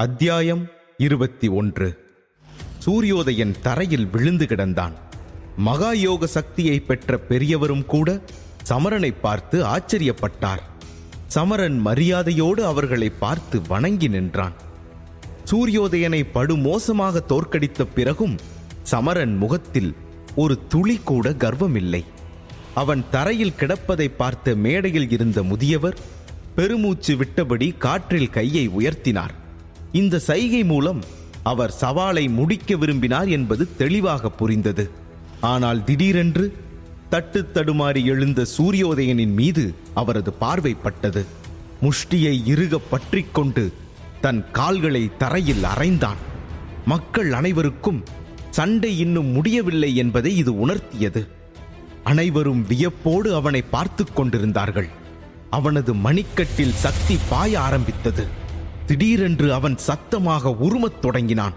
அத்தியாயம் இருபத்தி ஒன்று. சூரியோதயன் தரையில் விழுந்து கிடந்தான். மகா யோக சக்தியை பெற்ற பெரியவரும் கூட சமரனை பார்த்து ஆச்சரியப்பட்டார். சமரன் மரியாதையோடு அவர்களை பார்த்து வணங்கி நின்றான். சூரியோதயனை படுமோசமாக தோற்கடித்த பிறகும் சமரன் முகத்தில் ஒரு துளி கூட கர்வமில்லை. அவன் தரையில் கிடப்பதை பார்த்த மேடையில் இருந்த முதியவர் பெருமூச்சு விட்டபடி காற்றில் கையை உயர்த்தினார். இந்த சைகை மூலம் அவர் சவாலை முடிக்க விரும்பினார் என்பது தெளிவாக புரிந்தது. ஆனால் திடீரென்று தட்டு தடுமாறி எழுந்த சூரியோதயனின் மீது அவரது பார்வை பட்டது. முஷ்டியை இறுக பற்றிக்கொண்டு தன் கால்களை தரையில் அரைந்தான். மக்கள் அனைவருக்கும் சண்டை இன்னும் முடியவில்லை என்பதை இது உணர்த்தியது. அனைவரும் வியப்போடு அவனை பார்த்து கொண்டிருந்தார்கள். அவனது மணிக்கட்டில் சக்தி பாய ஆரம்பித்தது. திடீரென்று அவன் சத்தமாக உருமத் தொடங்கினான்.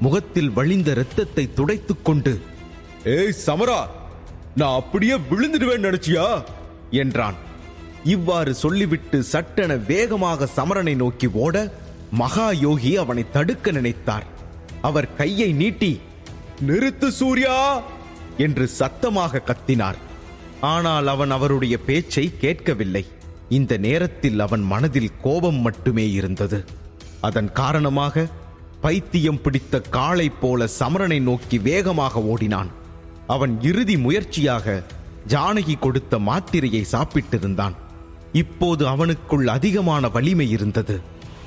முகத்தில் வழிந்த இரத்தத்தை துடைத்துக் கொண்டு ஏய் சமரா நான் அப்படியே விழுந்துடுவேன் நினைச்சியா? என்றான். இவ்வாறு சொல்லிவிட்டு சட்டென வேகமாக சமரனை நோக்கி ஓட மகா யோகி அவனை தடுக்க நினைத்தார். அவர் கையை நீட்டி நிறுத்து சூர்யா! என்று சத்தமாக கத்தினார். ஆனால் அவன் அவருடைய பேச்சை கேட்கவில்லை. இந்த நேரத்தில் அவன் மனதில் கோபம் மட்டுமே இருந்தது. அதன் காரணமாக பைத்தியம் பிடித்த காளை போல சமரனை நோக்கி வேகமாக ஓடினான். அவன் இறுதி முயற்சியாக ஜானகி கொடுத்த மாத்திரையை சாப்பிட்டிருந்தான். இப்போது அவனுக்குள் அதிகமான வலிமை இருந்தது.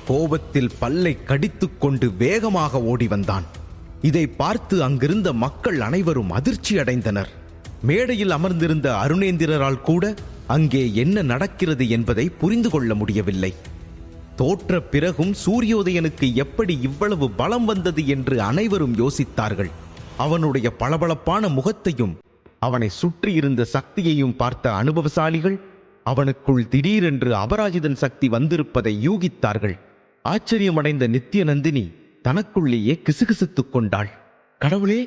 கோபத்தில் பல்லை கடித்துக்கொண்டு வேகமாக ஓடி வந்தான். இதை பார்த்து அங்கிருந்த மக்கள் அனைவரும் அதிர்ச்சி அடைந்தனர் மேடையில் அமர்ந்திருந்த அருணேந்திரரால் கூட அங்கே என்ன நடக்கிறது என்பதை புரிந்து கொள்ள முடியவில்லை. தோற்ற பிறகும் சூரியோதயனுக்கு எப்படி இவ்வளவு பலம் வந்தது என்று அனைவரும் யோசித்தார்கள். அவனுடைய பளபளப்பான முகத்தையும் அவனை சுற்றியிருந்த சக்தியையும் பார்த்த அனுபவசாலிகள் அவனுக்குள் திடீரென்று அபராஜிதன் சக்தி வந்திருப்பதை யூகித்தார்கள். ஆச்சரியமடைந்த நித்யநந்தினி தனக்குள்ளேயே கிசுகிசுத்துக் கொண்டாள். கடவுளே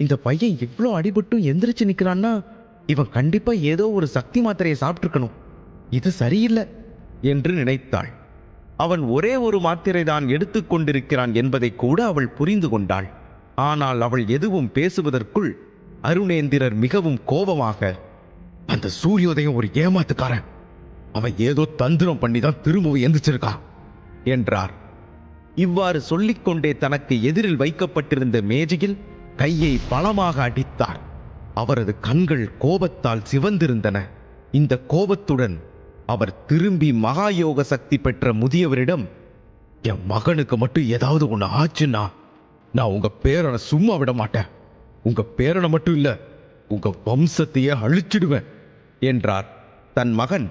இந்த பையன் இவ்ளோ அடிபட்டும் எந்திரிச்சு நிற்கிறான்னா இவன் கண்டிப்பா ஏதோ ஒரு சக்தி மாத்திரையை சாப்பிட்ருக்கணும் இது சரியில்லை என்று நினைத்தாள். அவன் ஒரே ஒரு மாத்திரை தான் எடுத்துக்கொண்டிருக்கிறான் என்பதை கூட அவள் புரிந்து கொண்டாள். ஆனால் அவள் எதுவும் பேசுவதற்குள் அருணேந்திரர் மிகவும் கோபமாக அந்த சூரியோதயம் ஒரு ஏமாத்துக்காரன். அவன் ஏதோ தந்திரம் பண்ணி தான் திரும்பவும் எந்திரிச்சிருக்கான் என்றார். இவ்வாறு சொல்லிக்கொண்டே தனக்கு எதிரில் வைக்கப்பட்டிருந்த மேஜையில் கையை பலமாக அடித்தார் அவரது கண்கள் கோபத்தால் சிவந்திருந்தன. இந்த கோபத்துடன் அவர் திரும்பி மகாயோக சக்தி பெற்ற முதியவரிடம் என் மகனுக்கு மட்டும் ஏதாவது ஒன்று ஆச்சுன்னா நான் உங்க பேரனை சும்மா விட மாட்டேன். உங்கள் பேரனை மட்டும் இல்லை உங்கள் வம்சத்தையே அழிச்சிடுவேன் என்றார். தன் மகன்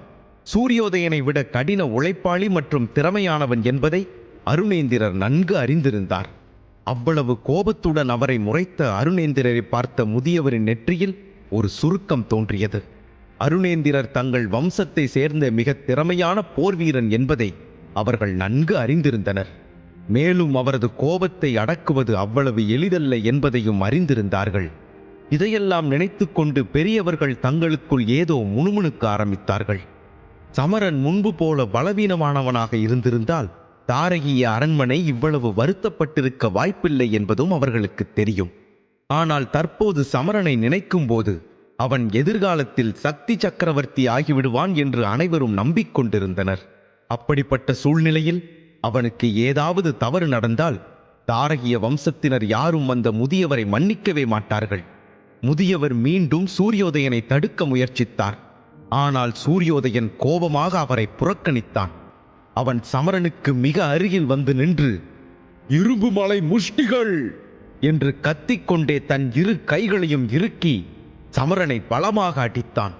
சூரியோதயனை விட கடின உழைப்பாளி மற்றும் திறமையானவன் என்பதை அருணேந்திரர் நன்கு அறிந்திருந்தார். அவ்வளவு கோபத்துடன் அவரை முறைத்த அருணேந்திரரை பார்த்த முதியவரின் நெற்றியில் ஒரு சுருக்கம் தோன்றியது. அருணேந்திரர் தங்கள் வம்சத்தை சேர்ந்த மிக திறமையான போர்வீரன் என்பதை அவர்கள் நன்கு அறிந்திருந்தனர். மேலும் அவரது கோபத்தை அடக்குவது அவ்வளவு எளிதல்ல என்பதையும் அறிந்திருந்தார்கள். இதையெல்லாம் நினைத்துக்கொண்டு பெரியவர்கள் தங்களுக்குள் ஏதோ முணுமுணுக்க ஆரம்பித்தார்கள். சமரன் முன்பு போல பலவீனமானவனாக இருந்திருந்தால் தாரகிய அரண்மனை இவ்வளவு வருத்தப்பட்டிருக்க வாய்ப்பில்லை என்பதும் அவர்களுக்கு தெரியும். ஆனால் தற்போது சமரனை நினைக்கும்போது அவன் எதிர்காலத்தில் சக்தி சக்கரவர்த்தி ஆகிவிடுவான் என்று அனைவரும் நம்பிக்கொண்டிருந்தனர். அப்படிப்பட்ட சூழ்நிலையில் அவனுக்கு ஏதாவது தவறு நடந்தால் தாரகிய வம்சத்தினர் யாரும் அந்த முதியவரை மன்னிக்கவே மாட்டார்கள். முதியவர் மீண்டும் சூரியோதயனை தடுக்க முயற்சித்தார். ஆனால் சூரியோதயன் கோபமாக அவரை புறக்கணித்தான். அவன் சமரனுக்கு மிக அருகில் வந்து நின்று இரும்பு மலை முஷ்டிகள்! என்று கத்திக்கொண்டே தன் இரு கைகளையும் இறுக்கி சமரனை பலமாக அடித்தான்.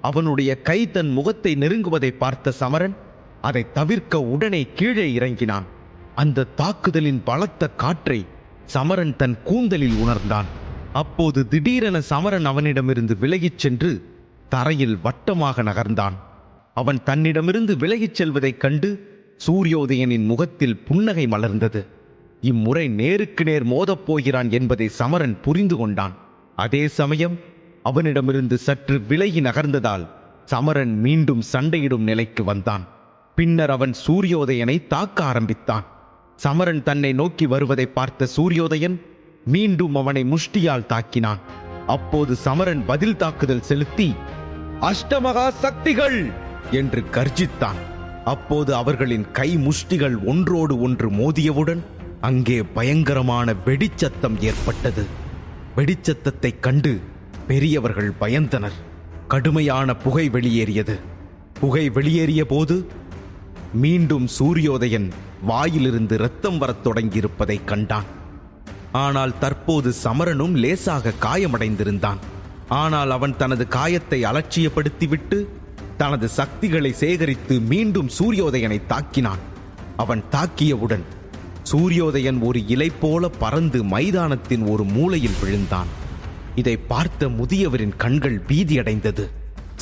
அவனுடைய கை தன் முகத்தை நெருங்குவதை பார்த்த சமரன் அதை தவிர்க்க உடனே கீழே இறங்கினான். அந்த தாக்குதலின் பலத்த காற்றை சமரன் தன் கூந்தலில் உணர்ந்தான். அப்போது திடீரென சமரன் அவனிடமிருந்து விலகிச் சென்று தரையில் வட்டமாக நகர்ந்தான். அவன் தன்னிடமிருந்து விலகிச் செல்வதைக் கண்டு சூரியோதயனின் முகத்தில் புன்னகை மலர்ந்தது. இம்முறை நேருக்கு நேர் மோதப் போகிறான் என்பதை சமரன் புரிந்து கொண்டான். அதே சமயம் அவனிடமிருந்து சற்று விலகி நகர்ந்ததால் சமரன் மீண்டும் சண்டையிடும் நிலைக்கு வந்தான். பின்னர் அவன் சூரியோதயனை தாக்க ஆரம்பித்தான். சமரன் தன்னை நோக்கி வருவதை பார்த்த சூரியோதயன் மீண்டும் அவனை முஷ்டியால் தாக்கினான். அப்போது சமரன் பதில் தாக்குதல் செலுத்தி அஷ்டமகா சக்திகள்! என்று கர்ஜித்தான். அப்போது அவர்களின் கை முஷ்டிகள் ஒன்றோடு ஒன்று மோதியவுடன் அங்கே பயங்கரமான வெடிச்சத்தம் ஏற்பட்டது. வெடிச்சத்தத்தை கண்டு பெரியவர்கள் பயந்தனர். கடுமையான புகை வெளியேறியது. புகை வெளியேறிய போது மீண்டும் சூரியோதயன் வாயிலிருந்து இரத்தம் வரத் தொடங்கியிருப்பதை கண்டான். ஆனால் தற்போது சமரனும் லேசாக காயமடைந்திருந்தான். ஆனால் அவன் தனது காயத்தை அலட்சியப்படுத்திவிட்டு தனது சக்திகளை சேகரித்து மீண்டும் சூரியோதயனை தாக்கினான். அவன் தாக்கியவுடன் சூரியோதயன் ஒரு இலை போல பறந்து மைதானத்தின் ஒரு மூலையில் விழுந்தான். இதை பார்த்த முதியவரின் கண்கள் பீதியடைந்தது.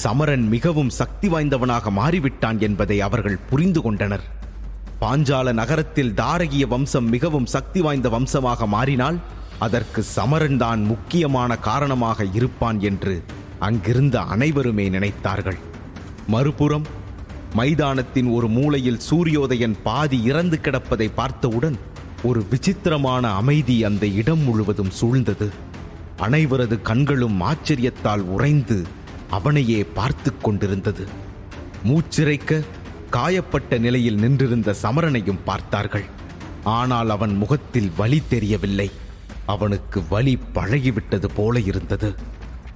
சமரன் மிகவும் சக்தி வாய்ந்தவனாக மாறிவிட்டான் என்பதை அவர்கள் புரிந்து கொண்டனர். பாஞ்சால நகரத்தில் தாரகிய வம்சம் மிகவும் சக்தி வாய்ந்த வம்சமாக மாறினால் அதற்கு சமரன் தான் முக்கியமான காரணமாக இருப்பான் என்று அங்கிருந்த அனைவருமே நினைத்தார்கள். மறுபுறம் மைதானத்தின் ஒரு மூலையில் சூரியோதயன் பாதி இறந்து கிடப்பதை பார்த்தவுடன் ஒரு விசித்திரமான அமைதி அந்த இடம் முழுவதும் சூழ்ந்தது. அனைவரது கண்களும் ஆச்சரியத்தால் உறைந்து அவனையே பார்த்து கொண்டிருந்தது. மூச்சிறைக்க காயப்பட்ட நிலையில் நின்றிருந்த சமரனையும் பார்த்தார்கள். ஆனால் அவன் முகத்தில் வலி தெரியவில்லை. அவனுக்கு வலி பழகிவிட்டது போல இருந்தது.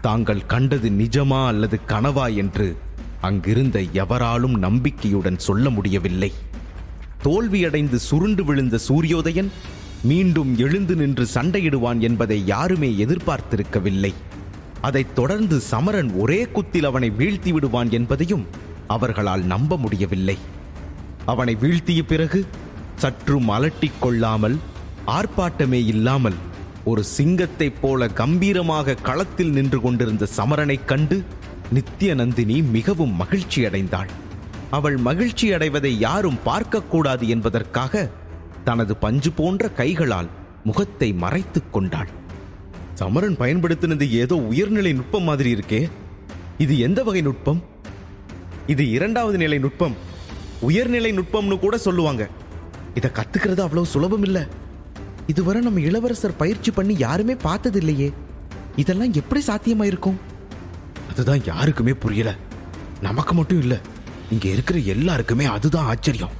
தாங்கள் கண்டது நிஜமா அல்லது கனவா என்று அங்கிருந்த எவராலும் நம்பிக்கையுடன் சொல்ல முடியவில்லை. தோல்வியடைந்து சுருண்டு விழுந்த சூரியோதயன் மீண்டும் எழுந்து நின்று சண்டையிடுவான் என்பதை யாருமே எதிர்பார்த்திருக்கவில்லை. அதைத் தொடர்ந்து சமரன் ஒரே குத்தில் அவனை வீழ்த்தி விடுவான் என்பதையும் அவர்களால் நம்ப முடியவில்லை. அவனை வீழ்த்திய பிறகு சற்றும் அலட்டிக் கொள்ளாமல் ஆர்ப்பாட்டமே இல்லாமல் ஒரு சிங்கத்தைப் போல கம்பீரமாக களத்தில் நின்று கொண்டிருந்த சமரனைக் கண்டு நித்ய நந்தினி மிகவும் மகிழ்ச்சி அடைந்தாள் அவள் மகிழ்ச்சி அடைவதை யாரும் பார்க்கக்கூடாது என்பதற்காக தனது பஞ்சு போன்ற கைகளால் முகத்தை மறைத்துக் கொண்டாள். சமரன் பயன்படுத்தினது ஏதோ உயர்நிலை நுட்பம் மாதிரி இருக்கே. இது எந்த வகை நுட்பம்? இது இரண்டாவது நிலை நுட்பம். உயர்நிலை நுட்பம்னு கூட சொல்லுவாங்க. இதை கத்துக்கிறது அவ்வளவு சுலபம் இல்ல. இதுவரை நம்ம இளவரசர் பயிற்சி பண்ணி யாருமே பார்த்தது இல்லையே இதெல்லாம் எப்படி சாத்தியமா இருக்கும் அதுதான் யாருக்குமே புரியல. நமக்கு மட்டும் இல்ல இங்க இருக்கிற எல்லாருக்குமே அதுதான் ஆச்சரியம்.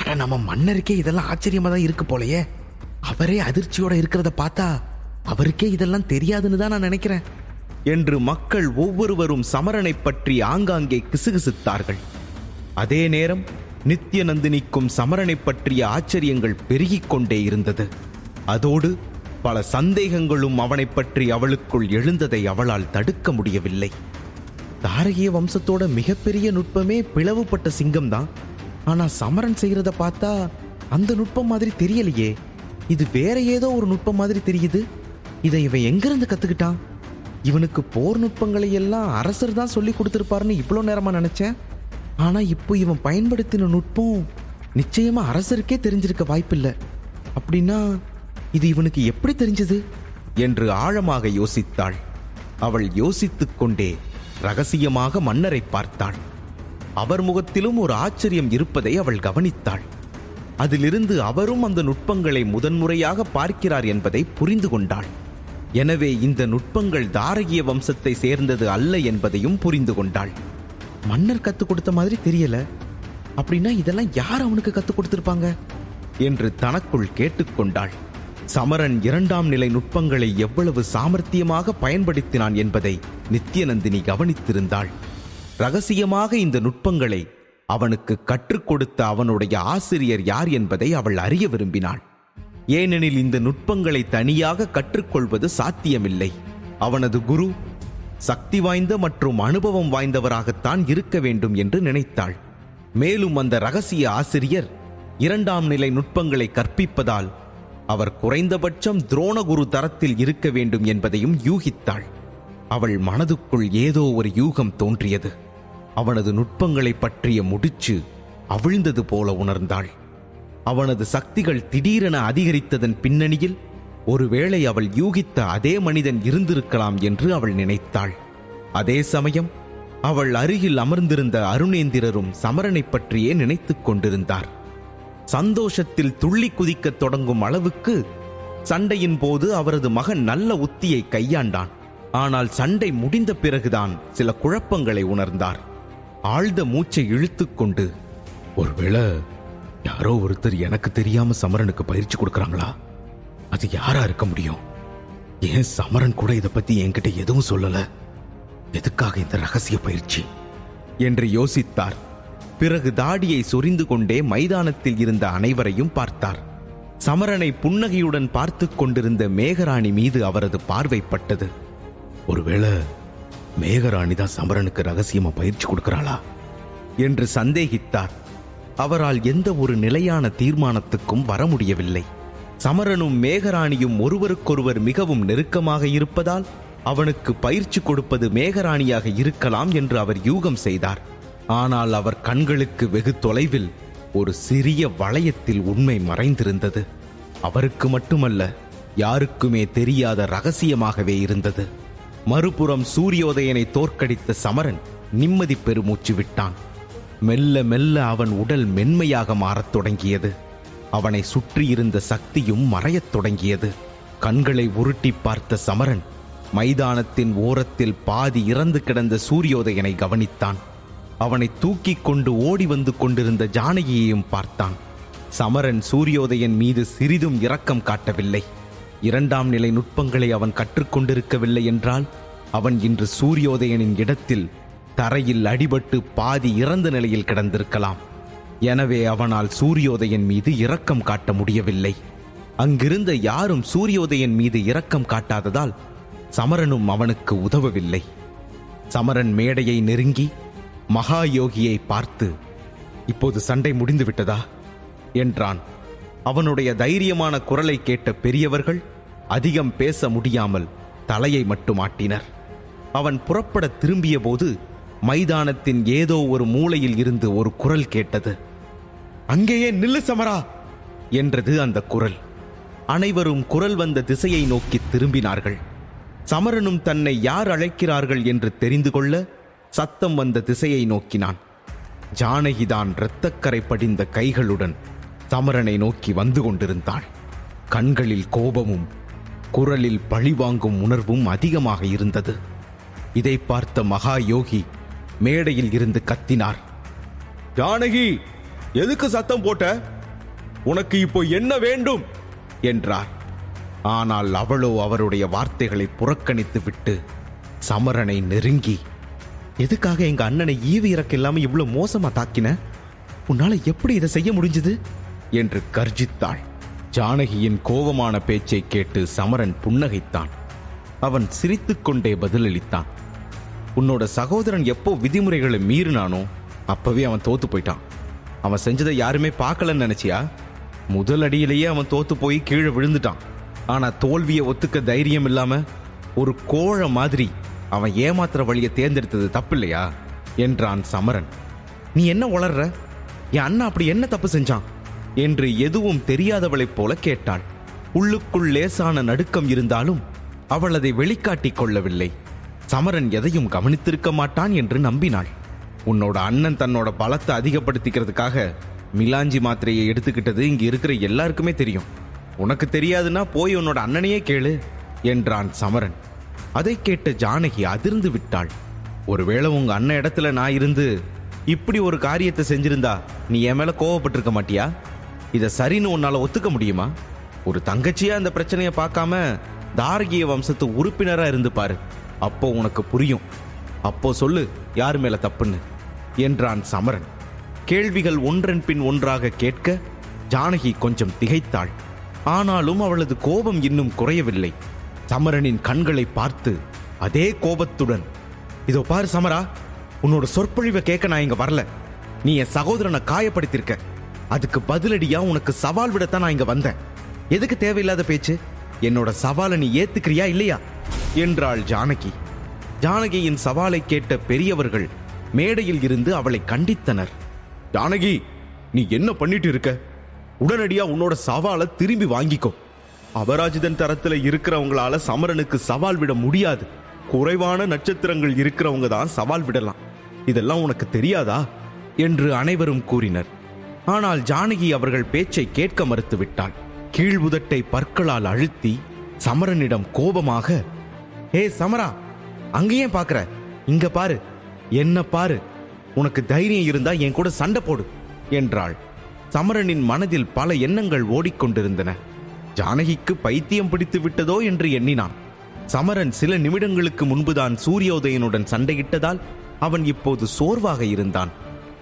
ஆனா நம்ம மன்னருக்கே இதெல்லாம் ஆச்சரியமா தான் இருக்கு போலயே. அவரே அதிர்ச்சியோட இருக்கிறத பார்த்தா அவருக்கே இதெல்லாம் தெரியாதுன்னு தான் நான் நினைக்கிறேன். என்று மக்கள் ஒவ்வொருவரும் சமரனை பற்றி ஆங்காங்கே கிசுகிசுத்தார்கள். அதே நேரம் நித்யநந்தினிக்கும் சமரனை பற்றிய ஆச்சரியங்கள் பெருகிக் கொண்டே இருந்தது. அதோடு பல சந்தேகங்களும் அவனைப் பற்றி அவளுக்குள் எழுந்ததை அவளால் தடுக்க முடியவில்லை. தாரகிய வம்சத்தோட மிகப்பெரிய நுட்பமே பிளவுபட்ட சிங்கம் தான் ஆனா சமரன் செய்யறத பார்த்தா அந்த நுட்பம் மாதிரி தெரியலையே. இது வேற ஏதோ ஒரு நுட்பம் மாதிரி தெரியுது. இதை இவன் எங்கிருந்து கத்துக்கிட்டான்? இவனுக்கு போர் நுட்பங்களை எல்லாம் அரசர் தான் சொல்லி கொடுத்துருப்பாருன்னு இவ்வளோ நேரமா நினைச்சேன். ஆனா இப்போ இவன் பயன்படுத்தின நுட்பம் நிச்சயமா அரசருக்கே தெரிஞ்சிருக்க வாய்ப்பில்லை. அப்படின்னா இது இவனுக்கு எப்படி தெரிஞ்சது? என்று ஆழமாக யோசித்தாள். அவள் யோசித்துக் கொண்டே ரகசியமாக மன்னரை பார்த்தாள். அவர் முகத்திலும் ஒரு ஆச்சரியம் இருப்பதை அவள் கவனித்தாள். அதிலிருந்து அவரும் அந்த நுட்பங்களை முதன்முறையாக பார்க்கிறார் என்பதை புரிந்து கொண்டாள். எனவே இந்த நுட்பங்கள் தாரகிய வம்சத்தை சேர்ந்தது அல்ல என்பதையும் புரிந்து கொண்டாள். மன்னர் கத்துக் கொடுத்த மாதிரி தெரியல. அப்படின்னா இதெல்லாம் யார் அவனுக்கு கத்துக் கொடுத்திருப்பாங்க? என்று தனக்குள் கேட்டுக்கொண்டாள். சமரன் இரண்டாம் நிலை நுட்பங்களை எவ்வளவு சாமர்த்தியமாக பயன்படுத்தினான் என்பதை நித்யநந்தினி கவனித்திருந்தாள். ரகசியமாக இந்த நுட்பங்களை அவனுக்கு கற்றுக் கொடுத்த அவனுடைய ஆசிரியர் யார் என்பதை அவள் அறிய விரும்பினாள். ஏனெனில் இந்த நுட்பங்களை தனியாக கற்றுக்கொள்வது சாத்தியமில்லை. அவனது குரு சக்தி வாய்ந்த மற்றும் அனுபவம் வாய்ந்தவராகத்தான் இருக்க வேண்டும் என்று நினைத்தாள். மேலும் அந்த ரகசிய ஆசிரியர் இரண்டாம் நிலை நுட்பங்களை கற்பிப்பதால் அவர் குறைந்தபட்சம் துரோணகுரு தரத்தில் இருக்க வேண்டும் என்பதையும் யூகித்தாள். அவள் மனதுக்குள் ஏதோ ஒரு யூகம் தோன்றியது. அவனது நுட்பங்களை பற்றிய முடிச்சு அவிழ்ந்தது போல உணர்ந்தாள். அவனது சக்திகள் திடீரென அதிகரித்ததன் பின்னணியில் ஒருவேளை அவள் யூகித்த அதே மனிதன் இருந்திருக்கலாம் என்று அவள் நினைத்தாள். அதே சமயம் அவள் அருகில் அமர்ந்திருந்த அருணேந்திரரும் சமரனைப் பற்றியே நினைத்துக் கொண்டிருந்தார். சந்தோஷத்தில் துள்ளி குதிக்கத் தொடங்கும் அளவுக்கு சண்டையின் போது அவரது மகன் நல்ல உத்தியை கையாண்டான். ஆனால் சண்டை முடிந்த பிறகுதான் சில குழப்பங்களை உணர்ந்தார். ஆழ்ந்த மூச்சை இழுத்துக்கொண்டு ஒருவேளை யாரோ ஒருத்தர் எனக்கு தெரியாம சமரனுக்கு பயிற்சி கொடுக்கறாங்களா? அது யாரா இருக்க முடியும்? ஏன் சமரன் கூட இதை பத்தி என்கிட்ட எதுவும் சொல்லல? எதுக்காக இந்த ரகசிய பயிற்சி? என்று யோசித்தார். பிறகு தாடியை சொரிந்து கொண்டே மைதானத்தில் இருந்த அனைவரையும் பார்த்தார். சமரனை புன்னகையுடன் பார்த்து கொண்டிருந்த மேகராணி மீது அவரது பார்வைப்பட்டது. ஒருவேளை மேகராணி தான் சமரனுக்கு ரகசியமா பயிற்சி கொடுக்கிறாளா? என்று சந்தேகித்தார். அவரால் எந்த ஒரு நிலையான தீர்மானத்துக்கும் வர முடியவில்லை. சமரனும் மேகராணியும் ஒருவருக்கொருவர் மிகவும் நெருக்கமாக இருப்பதால் அவனுக்கு பயிற்சி கொடுப்பது மேகராணியாக இருக்கலாம் என்று அவர் யூகம் செய்தார். ஆனால் அவர் கண்களுக்கு வெகு தொலைவில் ஒரு சிறிய வளையத்தில் உண்மை மறைந்திருந்தது. அவருக்கு மட்டுமல்ல யாருக்குமே தெரியாத ரகசியமாகவே இருந்தது. மறுபுறம் சூரியோதயனை தோற்கடித்த சமரன் நிம்மதி பெருமூச்சு விட்டான். மெல்ல மெல்ல அவன் உடல் மென்மையாக மாறத் தொடங்கியது. அவனை சுற்றியிருந்த சக்தியும் மறையத் தொடங்கியது. கண்களை உருட்டி பார்த்த சமரன் மைதானத்தின் ஓரத்தில் பாதி இறந்து கிடந்த சூரியோதயனை கவனித்தான். அவனை தூக்கிக் கொண்டு ஓடி வந்து கொண்டிருந்த ஜானகியையும் பார்த்தான். சமரன் சூரியோதயன் மீது சிறிதும் இரக்கம் காட்டவில்லை. இரண்டாம் நிலை நுட்பங்களை அவன் கற்றுக்கொண்டிருக்கவில்லை என்றால் அவன் இன்று சூரியோதயனின் இடத்தில் தரையில் அடிபட்டு பாதி இறந்த நிலையில் கிடந்திருக்கலாம். எனவே அவனால் சூரியோதயன் மீது இரக்கம் காட்ட முடியவில்லை. அங்கிருந்த யாரும் சூரியோதயன் மீது இரக்கம் காட்டாததால் சமரனும் அவனுக்கு உதவவில்லை. சமரன் மேடையை நெருங்கி மகா யோகியை பார்த்து இப்போது சண்டை முடிந்து விட்டதா என்றான். அவனுடைய தைரியமான குரலை கேட்ட பெரியவர்கள் அதிகம் பேச முடியாமல் தலையை மட்டும் ஆட்டினர். அவன் புறப்பட திரும்பிய போது மைதானத்தின் ஏதோ ஒரு மூலையில் இருந்து ஒரு குரல் கேட்டது. அங்கேயே நில்லு சமரா! என்றது அந்த குரல். அனைவரும் குரல் வந்த திசையை நோக்கி திரும்பினார்கள். சமரனும் தன்னை யார் அழைக்கிறார்கள் என்று தெரிந்து கொள்ள சத்தம் வந்த திசையை நோக்கினான். ஜானகிதான் இரத்தக்கரை படிந்த கைகளுடன் சமரனை நோக்கி வந்து கொண்டிருந்தாள். கண்களில் கோபமும் குரலில் பழிவாங்கும் உணர்வும் அதிகமாக இருந்தது. இதை பார்த்த மகா யோகி மேடையில் இருந்து கத்தினார். ஜானகி எதுக்கு சத்தம் போட்ட? உனக்கு இப்போ என்ன வேண்டும்? என்றார். ஆனால் அவளோ அவருடைய வார்த்தைகளை புறக்கணித்து விட்டு சமரனை நெருங்கி எதுக்காக எங்க அண்ணனை ஈவு இறக்க இல்லாம இவ்வளவு மோசமா தாக்கின? உன்னால எப்படி இதை செய்ய முடிஞ்சது? என்று கர்ஜித்தாள். ஜானகியின் கோபமான பேச்சை கேட்டு சமரன் புன்னகைத்தான். அவன் சிரித்துக்கொண்டே பதிலளித்தான். உன்னோட சகோதரன் எப்போ விதிமுறைகளை மீறினானோ அப்பவே அவன் தோத்து போயிட்டான். அவன் செஞ்சதை யாருமே பார்க்கலன்னு நினைச்சியா? முதல் அடியிலேயே அவன் தோத்து போய் கீழே விழுந்துட்டான். ஆனா தோல்வியை ஒத்துக்க தைரியம் இல்லாம ஒரு கோழ மாதிரி அவன் ஏமாத்துற வழியை தேர்ந்தெடுத்தது தப்பில்லையா? என்றான் சமரன். நீ என்ன வளர்ற என் அண்ணா அப்படி என்ன தப்பு செஞ்சான்? என்று எதுவும் தெரியாதவளைப் போல கேட்டாள். உள்ளுக்குள் லேசான நடுக்கம் இருந்தாலும் அவள் அதை வெளிக்காட்டிக் கொள்ளவில்லை. சமரன் எதையும் கவனித்திருக்க மாட்டான் என்று நம்பினாள். உன்னோட அண்ணன் தன்னோட பலத்தை அதிகப்படுத்திக்கிறதுக்காக மிலாஞ்சி மாத்திரையை எடுத்துக்கிட்டது இங்க இருக்கிற எல்லாருக்குமே தெரியும். உனக்கு தெரியாதுன்னா போய் உன்னோட அண்ணனையே கேளு என்றான் சமரன். அதை கேட்ட ஜானகி அதிர்ந்து விட்டாள். ஒருவேளை உங்க அண்ணன் இடத்துல நான் இருந்து இப்படி ஒரு காரியத்தை செஞ்சிருந்தா நீ என் மேல கோவப்பட்டிருக்க மாட்டியா? இத சரின்னு உன்னால ஒத்துக்க முடியுமா? ஒரு தங்கச்சியா அந்த பிரச்சனையை பார்க்காம தாரகிய வம்சத்து உறுப்பினரா இருந்து பாரு. அப்போ உனக்கு புரியும். அப்போ சொல்லு யார் மேல தப்புன்னு. என்றான் சமரன். கேள்விகள் ஒன்றன் பின் ஒன்றாக கேட்க ஜானகி கொஞ்சம் திகைத்தாள். ஆனாலும் அவளது கோபம் இன்னும் குறையவில்லை. சமரனின் கண்களை பார்த்து அதே கோபத்துடன் இதோ பாரு சமரா உன்னோட சொற்பொழிவை கேட்க நான் இங்க வரல. நீ என் சகோதரனை காயப்படுத்திருக்க அதுக்கு பதிலடியா உனக்கு சவால் விடத்தான் நான் இங்க வந்தேன். எதுக்கு தேவையில்லாத பேச்சு? என்னோட சவாலை நீ ஏத்துக்கிறியா இல்லையா? என்றாள் ஜானகி. ஜானகியின் சவாலை கேட்ட பெரியவர்கள் மேடையில் இருந்து அவளை கண்டித்தனர். ஜானகி நீ என்ன பண்ணிட்டு இருக்க? உடனடியா உன்னோட சவாலை திரும்பி வாங்கிக்கோ. அபராஜிதன் தரத்துல இருக்கிறவங்களால சமரனுக்கு சவால் விட முடியாது. குறைவான நட்சத்திரங்கள் இருக்கிறவங்க தான் சவால் விடலாம். இதெல்லாம் உனக்கு தெரியாதா? என்று அனைவரும் கூறினர். ஆனால் ஜானகி அவர்கள் பேச்சை கேட்க மறுத்துவிட்டாள். கீழ்வுதட்டை பற்களால் அழுத்தி சமரனிடம் கோபமாக ஏ சமரா அங்கேயே பாக்குற இங்க பாரு என்ன பாரு. உனக்கு தைரியம் இருந்தா என் கூட சண்டை போடு என்றாள். சமரனின் மனதில் பல எண்ணங்கள் ஓடிக்கொண்டிருந்தன. ஜானகிக்கு பைத்தியம் பிடித்து விட்டதோ என்று எண்ணினான். சமரன் சில நிமிடங்களுக்கு முன்புதான் சூரியோதயனுடன் சண்டையிட்டதால் அவன் இப்போது சோர்வாக இருந்தான்.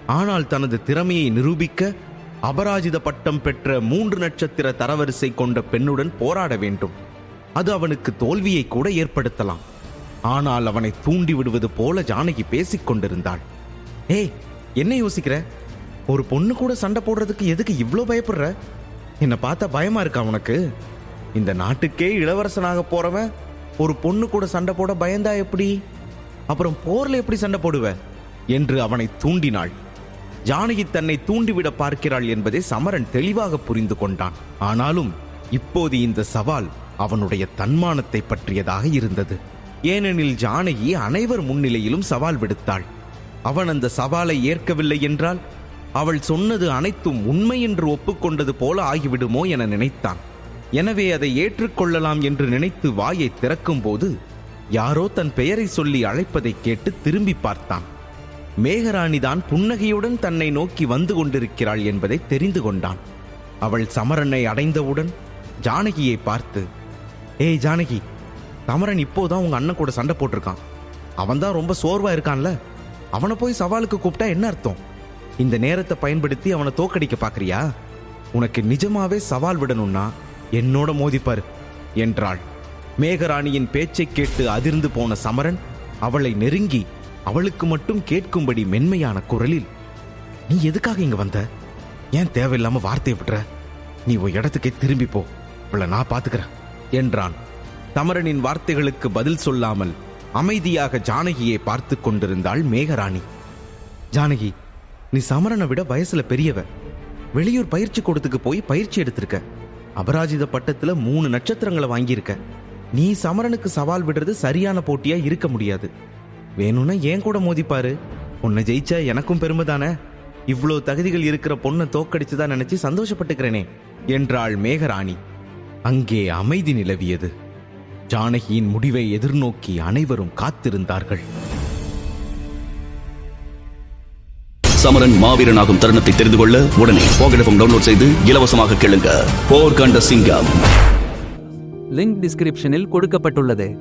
ஆனால் தனது திறமையை நிரூபிக்க அபராஜித பட்டம் பெற்ற மூன்று நட்சத்திர தரவரிசை கொண்ட பெண்ணுடன் போராட வேண்டும். அது அவனுக்கு தோல்வியை கூட ஏற்படுத்தலாம். ஆனால் அவனை தூண்டி விடுவது போல ஜானகி பேசிக் கொண்டிருந்தாள். ஏய் என்ன யோசிக்கிற? ஒரு பொண்ணு கூட சண்டை போடுறதுக்கு எதுக்கு இவ்வளோ பயப்படுற? என்னை பார்த்தா பயமா இருக்கா உனக்கு? இந்த நாட்டுக்கே இளவரசனாக போறவன் ஒரு பொண்ணு கூட சண்டை போட பயந்தா எப்படி? அப்புறம் போர்ல எப்படி சண்டை போடுவ? என்று அவனை தூண்டினாள். ஜானகி தன்னை தூண்டிவிட பார்க்கிறாள் என்பதை சமரன் தெளிவாக புரிந்து கொண்டான். ஆனாலும் இப்போது இந்த சவால் அவனுடைய தன்மானத்தை பற்றியதாக இருந்தது. ஏனெனில் ஜானகி அனைவர் முன்னிலையிலும் சவால் விடுத்தாள். அவன் அந்த சவாலை ஏற்கவில்லை என்றால் அவள் சொன்னது அனைத்தும் உண்மை என்று ஒப்புக்கொண்டது போல ஆகிவிடுமோ என நினைத்தான். எனவே அதை ஏற்றுக்கொள்ளலாம் என்று நினைத்து வாயை திறக்கும்போது யாரோ தன் பெயரை சொல்லி அழைப்பதை கேட்டு திரும்பி பார்த்தான். மேகராணிதான் புன்னகையுடன் தன்னை நோக்கி வந்து கொண்டிருக்கிறாள் என்பதை தெரிந்து கொண்டான். அவள் சமரனை அடைந்தவுடன் ஜானகியை பார்த்து ஏய் ஜானகி சமரன் இப்போதான் உங்க அண்ணன் கூட சண்டை போட்டிருக்கான். அவன்தான் ரொம்ப சோர்வா இருக்கான்ல. அவனை போய் சவாலுக்கு கூப்பிட்டா என்ன அர்த்தம்? இந்த நேரத்தை பயன்படுத்தி அவனை தோக்கடிக்க பார்க்கறியா? உனக்கு நிஜமாவே சவால் விடணும்னா என்னோட மோதிப்பார் என்றாள். மேகராணியின் பேச்சைக் கேட்டு அதிர்ந்து போன சமரன் அவளை நெருங்கி அவளுக்கு மட்டும் கேட்கும்படி மென்மையான குரலில் நீ எதுக்காக இங்க வந்த? ஏன் தேவையில்லாம வார்த்தையை விடுற நீ உன் இடத்துக்கே திரும்பி போ. இவளை நான் பாத்துக்கிறேன் என்றான். தமரனின் வார்த்தைகளுக்கு பதில் சொல்லாமல் அமைதியாக ஜானகியை பார்த்து கொண்டிருந்தாள் மேகராணி. ஜானகி நீ சமரனை விட வயசுல பெரியவ. வெளியூர் பயிற்சி கூடத்துக்கு போய் பயிற்சி எடுத்திருக்க. அபராஜித பட்டத்துல மூணு நட்சத்திரங்களை வாங்கியிருக்க. நீ சமரனுக்கு சவால் விடுறது சரியான போட்டியா இருக்க முடியாது. வேணும்னா ஏன் கூட மோதிப்பாரு? உன்னை ஜெயிச்சா எனக்கும் பெருமை தானே இவ்வளோ தகுதிகள் இருக்கிற பொண்ணை தோக்கடிச்சுதான் நினைச்சு சந்தோஷப்பட்டுக்கிறேனே என்றாள் மேகராணி. அங்கே அமைதி நிலவியது. ஜானகியின் முடிவை எதிர்நோக்கி அனைவரும் காத்திருந்தார்கள். சமரன் மாவீரனாகும் தருணத்தை தெரிந்து கொள்ள உடனே போகடஃபம் டவுன்லோட் செய்து இலவசமாக கேளுங்க. போர் கண்ட சிங்கம். லிங்க் டிஸ்கிரிப்ஷனில் கொடுக்கப்பட்டுள்ளது.